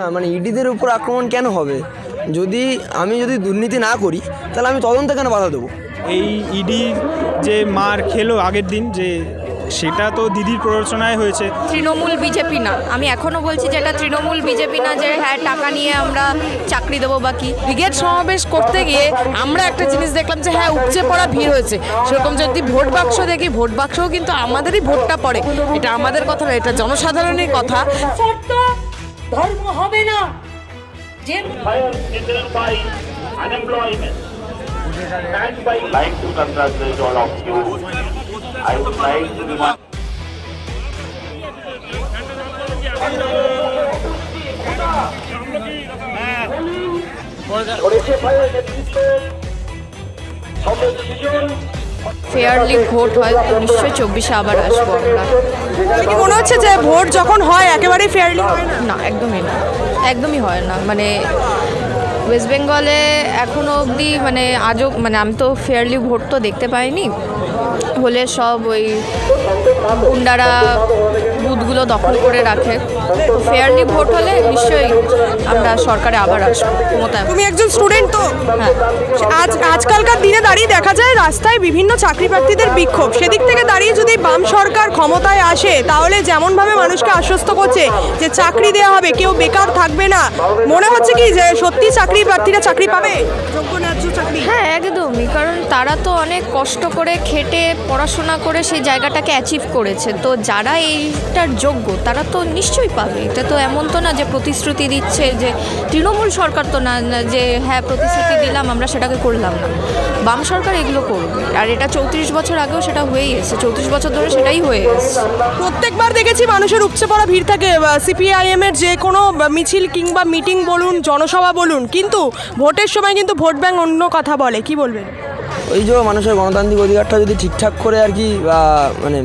হ্যাঁ, মানে ইডিদের উপর আক্রমণ কেন হবে? যদি আমি যদি দুর্নীতি না করি তাহলে আমি তদন্তে কেন বাধা দেবো? এই ইডি যে মার খেলো আগের দিন যে সেটা তো দিদির প্ররোচনায় হয়েছে। তৃণমূল বিজেপি না। আমি এখনও বলছি যে এটা তৃণমূল বিজেপি না যে হ্যাঁ টাকা নিয়ে আমরা চাকরি দেবো বা কি। ব্রিগেড সমাবেশ করতে গিয়ে আমরা একটা জিনিস দেখলাম যে হ্যাঁ উপচে পড়া ভিড় হয়েছে। সেরকম যদি ভোট বাক্স দেখি ভোট বাক্সও কিন্তু আমাদেরই ভোটটা পড়ে। এটা আমাদের কথা না এটা জনসাধারণের কথা। ধর্ম হবে না। যে fire ফেয়ারলি ভোট হয় উনিশশো চব্বিশে আবার আসব আমরা। কি মনে হচ্ছে যে ভোট যখন হয় একেবারেই ফেয়ারলি হয় না? না একদমই না। একদমই হয় না। মানে ওয়েস্ট বেঙ্গলে এখনও অবধি মানে আজও মানে আমি তো ফেয়ারলি ভোট তো দেখতে পাইনি। হলে সব ওই গুন্ডারা বুথগুলো দখল করে রাখে। তো ফেয়ারলি ভোট হলে নিশ্চয়ই আমরা সরকারে আবার আসব। ক্ষমতায় তুমি একজন স্টুডেন্ট তো। হ্যাঁ। আজ আজকালকার দিনে দাঁড়িয়ে দেখা যায় রাস্তায় বিভিন্ন চাকরি প্রার্থীদের বিক্ষোভ। সেদিক থেকে দাঁড়িয়ে যদি বাম সরকার ক্ষমতায় আসে তাহলে যেমনভাবে মানুষকে আশ্বস্ত করছে যে চাকরি দেওয়া হবে কেউ বেকার থাকবে না। মনে হচ্ছে কি যে সত্যি চাকরি প্রার্থীরা চাকরি পাবে? যোগ্য চাকরি হ্যাঁ একদমই। কারণ তারা তো অনেক কষ্ট করে খেটে পড়াশোনা করে সেই জায়গাটাকে অ্যাচিভ করেছে। তো যারা এইটার যোগ্য তারা তো নিশ্চয়ই পাবে। এটা তো এমন তো না যে প্রতিশ্রুতি দিচ্ছে যে তৃণমূল সরকার তো না যে হ্যাঁ প্রতিশ্রুতি দিলাম আমরা সেটাকে করলাম না। বাম সরকার এগুলো করবে আর এটা চৌত্রিশ বছর আগেও সেটা হয়েই এসেছে। চৌত্রিশ বছর ধরে সেটাই হয়ে এসেছে। প্রত্যেকবার দেখেছি মানুষের উপচে পড়া ভিড় থাকে। সিপিআইএম এর যে কোনো মিছিল কিংবা মিটিং বলুন জনসভা বলুন কিন্তু ভোটের সময় কিন্তু ভোট ব্যাংক অন্য কথা বলে কি বলবেন? ওই যে মানুষের গণতান্ত্রিক অধিকারটা যদি ঠিকঠাক করে আর কি মানে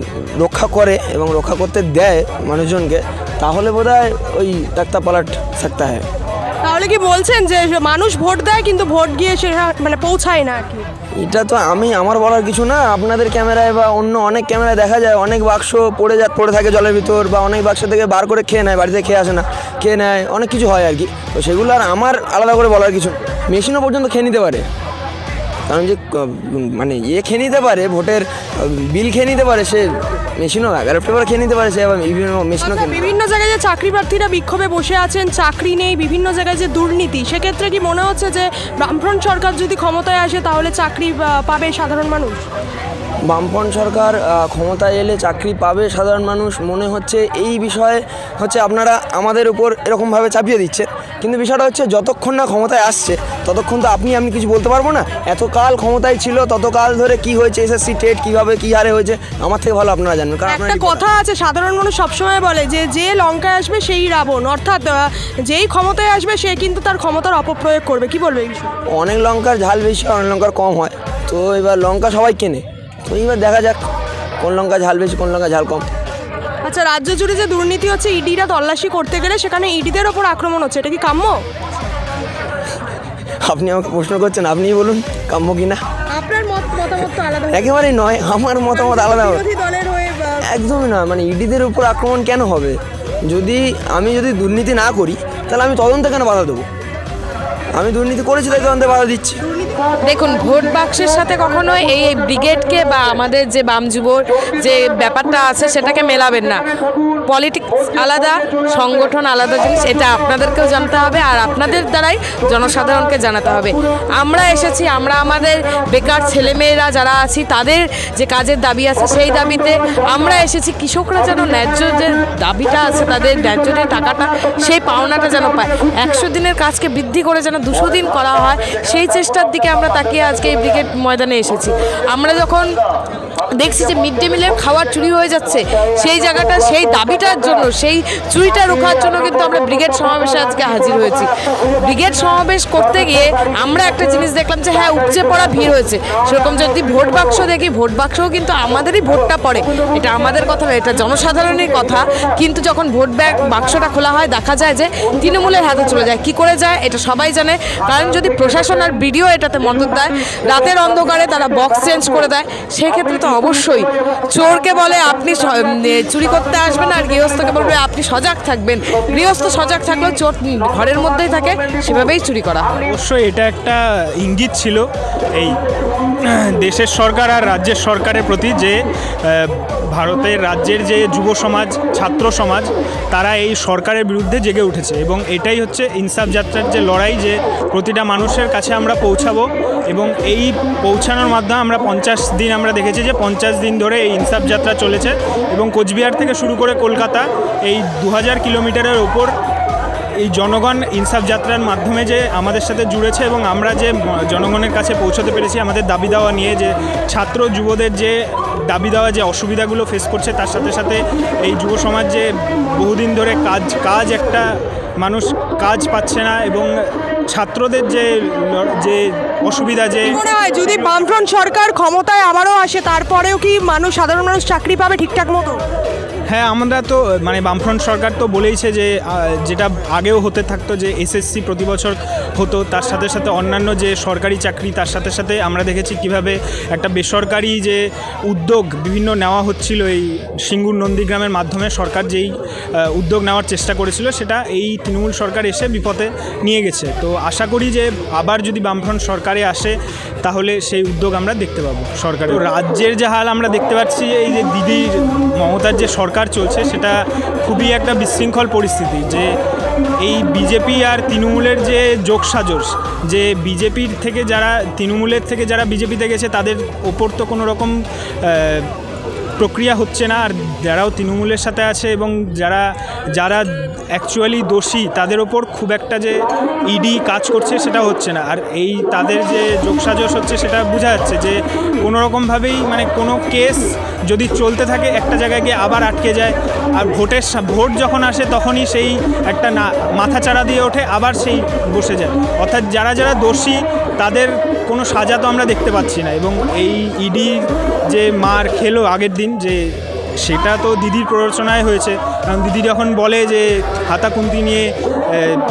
রক্ষা করে এবং রক্ষা করতে দেয় মানুষজনকে তাহলে বোধ হয় ওই ডাক্তার পালাট থাকতে হয়। তাহলে কি বলছেন যে মানুষ ভোট দেয় কিন্তু ভোট গিয়ে সে মানে পৌঁছায় না আর কি? এটা তো আমি আমার বলার কিছু না। আপনাদের ক্যামেরায় বা অন্য অনেক ক্যামেরায় দেখা যায় অনেক বাক্স পড়ে যা পড়ে থাকে জলের ভিতর বা অনেক বাক্স থেকে বার করে খেয়ে নেয় বাড়িতে খেয়ে আসে না খেয়ে নেয় অনেক কিছু হয় আর কি। তো সেগুলো আর আমার আলাদা করে বলার কিছু মেশিনও পর্যন্ত খেয়ে নিতে পারে। কারণ যে মানে ইয়ে খেয়ে নিতে পারে ভোটের বিল খেয়ে নিতে পারে সে মেশিনও ব্যালট পেপার খেয়ে নিতে পারে সে আবার বিভিন্ন মেশিনও নিতে পারে। বিভিন্ন জায়গায় যে চাকরি প্রার্থীরা বিক্ষোভে বসে আছেন চাকরি নেই বিভিন্ন জায়গায় যে দুর্নীতি সেক্ষেত্রে কি মনে হচ্ছে যে বামফ্রন্ট সরকার যদি ক্ষমতায় আসে তাহলে চাকরি পাবে সাধারণ মানুষ বামফ্রন্ট সরকার ক্ষমতায় এলে চাকরি পাবে সাধারণ মানুষ মনে হচ্ছে এই বিষয়ে হচ্ছে আপনারা আমাদের উপর এরকমভাবে চাপিয়ে দিচ্ছে। কিন্তু বিষয়টা হচ্ছে যতক্ষণ না ক্ষমতায় আসছে ততক্ষণ তো আপনি আমি কিছু বলতে পারব না। এতকাল ক্ষমতায় ছিল ততকাল ধরে কি হয়েছে এসএসসি টেট কীভাবে কী হারে হয়েছে আমার থেকে ভালো আপনারা জানবেন। কারণ একটা কথা আছে সাধারণ মানুষ সবসময় বলে যে যে লঙ্কায় আসবে সেই রাবণ। অর্থাৎ যেই ক্ষমতায় আসবে সে কিন্তু তার ক্ষমতার অপপ্রয়োগ করবে। কি বলবে অনেক লঙ্কার ঝাল বেশি অনেক লঙ্কার কম হয়। তো এবার লঙ্কা সবাই কেনে। তো এবার দেখা যাক কোন লঙ্কা ঝাল বেশি কোন লঙ্কা ঝাল কম। আচ্ছা রাজ্য জুড়ে যে দুর্নীতি হচ্ছে ইডিরা তল্লাশি করতে গেলে সেখানে ইডিদের ওপর আক্রমণ হচ্ছে এটা কি কাম্য? আপনি আমাকে প্রশ্ন করছেন আপনিই বলুন কাম্য কিনা আপনার মত মতামত তো আলাদা একেবারেই নয় আমার মতামত আলাদা হবে। একদমই নয় মানে ইডিদের উপর আক্রমণ কেন হবে? যদি আমি যদি দুর্নীতি না করি তাহলে আমি তদন্তে কেন বাধা দেবো? আমি দুর্নীতি করেছি তাই তদন্তে বাধা দিচ্ছি। দেখুন, ভোট বাক্সের সাথে কখনো এই ব্রিগেডকে বা আমাদের যে বাম যুবর যে ব্যাপারটা আছে সেটাকে মেলাবেন না। পলিটিক্স আলাদা, সংগঠন আলাদা জিনিস, এটা আপনাদেরকেও জানতে হবে আর আপনাদের দ্বারাই জনসাধারণকে জানাতে হবে। আমরা এসেছি, আমরা আমাদের বেকার ছেলেমেয়েরা যারা আছি, তাদের যে কাজের দাবি আছে সেই দাবিতে আমরা এসেছি। কৃষকরা যেন ন্যায্য যে দাবিটা আছে, তাদের ন্যায্য যে টাকাটা, সেই পাওনাটা যেন পায়। একশো দিনের কাজকে বৃদ্ধি করে যেন দুশো দিন করা হয়, সেই চেষ্টার দিকে আমরা তাকিয়ে আজকে এই ব্রিগেড ময়দানে এসেছি। আমরা যখন দেখছি যে মিড ডে মিলের খাওয়ার চুরি হয়ে যাচ্ছে। সেই জায়গাটা, সেই দাবিটার জন্য, সেই চুরিটা রোখার জন্য কিন্তু আমরা ব্রিগেড সমাবেশে আজকে হাজির হয়েছি। ব্রিগেড সমাবেশ করতে গিয়ে আমরা একটা জিনিস দেখলাম যে হ্যাঁ উপচে পড়া ভিড় হয়েছে। সেরকম যদি ভোট বাক্স দেখি, ভোট বাক্সও কিন্তু আমাদেরই ভোটটা পড়ে। এটা আমাদের কথা না এটা জনসাধারণের কথা। কিন্তু যখন ভোট ব্যাগ বাক্সটা খোলা হয়, দেখা যায় যে তৃণমূলের হাতে চলে যায়। কি করে যায়, এটা সবাই জানে। কারণ যদি প্রশাসন আর বিডিও এটাতে মদত দেয়, রাতের অন্ধকারে তারা বক্স চেঞ্জ করে দেয়, সেক্ষেত্রে তো অবশ্যই। চোরকে বলে আপনি চুরি করতে আসবেন আর গৃহস্থকে বলবে আপনি সজাগ থাকবেন। গৃহস্থ সজাগ থাকলেও চোর ঘরের মধ্যেই থাকে, সেভাবেই চুরি করা অবশ্যই এটা একটা ইঙ্গিত ছিল এই দেশের সরকার আর রাজ্যের সরকারের প্রতি যে ভারতের রাজ্যের যে যুব সমাজ, ছাত্র সমাজ, তারা এই সরকারের বিরুদ্ধে জেগে উঠেছে এবং এটাই হচ্ছে ইনসাফ যাত্রার যে লড়াই যে প্রতিটা মানুষের কাছে আমরা পৌঁছাবো এবং এই পৌঁছানোর মাধ্যমে আমরা পঞ্চাশ দিন আমরা দেখেছি যে পঞ্চাশ দিন ধরে এই ইনসাফ যাত্রা চলেছে এবং কোচবিহার থেকে শুরু করে কলকাতা, এই দু হাজার কিলোমিটারের ওপর এই জনগণ ইনসাফ যাত্রার মাধ্যমে যে আমাদের সাথে জুড়েছে এবং আমরা যে জনগণের কাছে পৌঁছতে পেরেছি, আমাদের দাবি দাওয়া নিয়ে যে ছাত্র যুবদের যে দাবি দেওয়া, যে অসুবিধাগুলো ফেস করছে, তার সাথে সাথে এই যুব সমাজ যে বহুদিন ধরে কাজ কাজ একটা মানুষ কাজ পাচ্ছে না এবং ছাত্রদের যে যে অসুবিধা যে মনে হয়, যদি বামফ্রন্ট সরকার ক্ষমতায় আবারও আসে, তারপরেও কি মানুষ, সাধারণ মানুষ চাকরি পাবে ঠিকঠাক মতো? হ্যাঁ আমরা তো মানে বামফ্রন্ট সরকার তো বলেইছে যে যেটা আগেও হতে থাকতো যে এসএসসি প্রতি বছর হতো, তার সাথে সাথে অন্যান্য যে সরকারি চাকরি, তার সাথে সাথে আমরা দেখেছি কীভাবে একটা বেসরকারি যে উদ্যোগ বিভিন্ন নেওয়া হচ্ছিল এই সিঙ্গুর নন্দীগ্রামের মাধ্যমে, সরকার যেই উদ্যোগ নেওয়ার চেষ্টা করেছিল, সেটা এই তৃণমূল সরকার এসে বিপথে নিয়ে গেছে। তো আশা করি যে, আবার যদি বামফ্রন্ট সরকারে আসে, তাহলে সেই উদ্যোগ আমরা দেখতে পাবো সরকার রাজ্যের যে হাল আমরা দেখতে পাচ্ছি এই যে দিদির, মমতার যে সরকার চলছে, সেটা খুবই একটা বিশৃঙ্খল পরিস্থিতি যে এই বিজেপি আর তৃণমূলের যে যোগসাজস যে বিজেপির থেকে যারা, তৃণমূলের থেকে যারা বিজেপিতে গেছে, তাদের ওপর তো কোনো রকম প্রক্রিয়া হচ্ছে না, আর যারাও তৃণমূলের সাথে আছে এবং যারা যারা অ্যাকচুয়ালি দোষী, তাদের ওপর খুব একটা যে ইডি কাজ করছে সেটা হচ্ছে না। আর এই তাদের যে যোগসাজস হচ্ছে সেটা বোঝা যাচ্ছে যে কোনো রকমভাবেই মানে কোনো কেস যদি চলতে থাকে, একটা জায়গায় গিয়ে আবার আটকে যায়, আর ভোটের ভোট যখন আসে তখনই সেই একটা না, মাথাচাড়া দিয়ে ওঠে, আবার সেই বসে যায়। অর্থাৎ যারা যারা দোষী তাদের কোনো সাজা তো আমরা দেখতে পাচ্ছি না এবং এই ইডি যে মার খেলো আগের দিন যে সেটা তো দিদির প্ররোচনায় হয়েছে। কারণ দিদি যখন বলে যে হাতা কুন্তি নিয়ে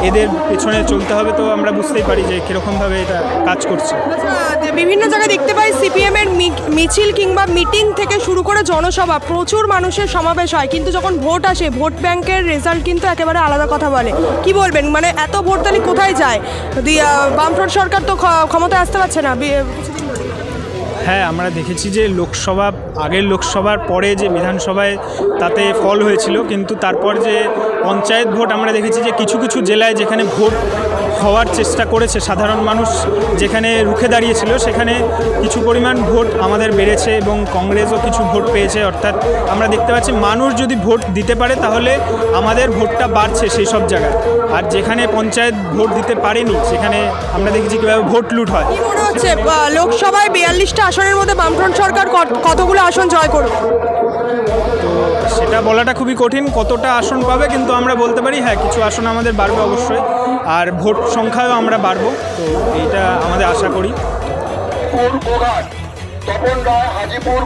এদের পেছনে চলতে হবে তো আমরা বুঝতেই পারি যে কীরকমভাবে এটা কাজ করছে। আচ্ছা, বিভিন্ন জায়গায় দেখতে পাই সিপিএম এর মিছিল কিংবা মিটিং থেকে শুরু করে জনসভা প্রচুর মানুষের সমাবেশ হয়। কিন্তু যখন ভোট আসে ভোট ব্যাংকের রেজাল্ট কিন্তু একেবারে আলাদা কথা বলে। কি বলবেন? মানে এত ভোট তাহলে কোথায় যায়? বামফ্রন্ট সরকার তো ক্ষমতায় আসতে পারছে না। হ্যাঁ আমরা দেখেছি যে লোকসভা, আগের লোকসভার পরে যে বিধানসভায় তাতে ফল হয়েছিল, কিন্তু তারপর যে পঞ্চায়েত ভোট আমরা দেখেছি যে কিছু কিছু জেলায় যেখানে ভোট হওয়ার চেষ্টা করেছে সাধারণ মানুষ যেখানে রুখে দাঁড়িয়েছিল সেখানে কিছু পরিমাণ ভোট আমাদের বেড়েছে এবং কংগ্রেসও কিছু ভোট পেয়েছে। অর্থাৎ আমরা দেখতে পাচ্ছি মানুষ যদি ভোট দিতে পারে তাহলে আমাদের ভোটটা বাড়ছে সেই সব জায়গায়। আর যেখানে পঞ্চায়েত ভোট দিতে পারেনি সেখানে আমরা দেখেছি কীভাবে ভোট লুট হয়। হচ্ছে লোকসভায় বিয়াল্লিশটা আসনের মধ্যে বামফ্রন্ট সরকার কত- কতগুলো আসন জয় করবে? তো সেটা বলাটা খুবই কঠিন, কতটা আসন পাবে কিন্তু আমরা বলতে পারি হ্যাঁ কিছু আসন আমাদের বাড়বে অবশ্যই, আর ভোট সংখ্যাও আমরা বাড়বো, তো এইটা আমাদের আশা করি। তপন রায় হাজিপুর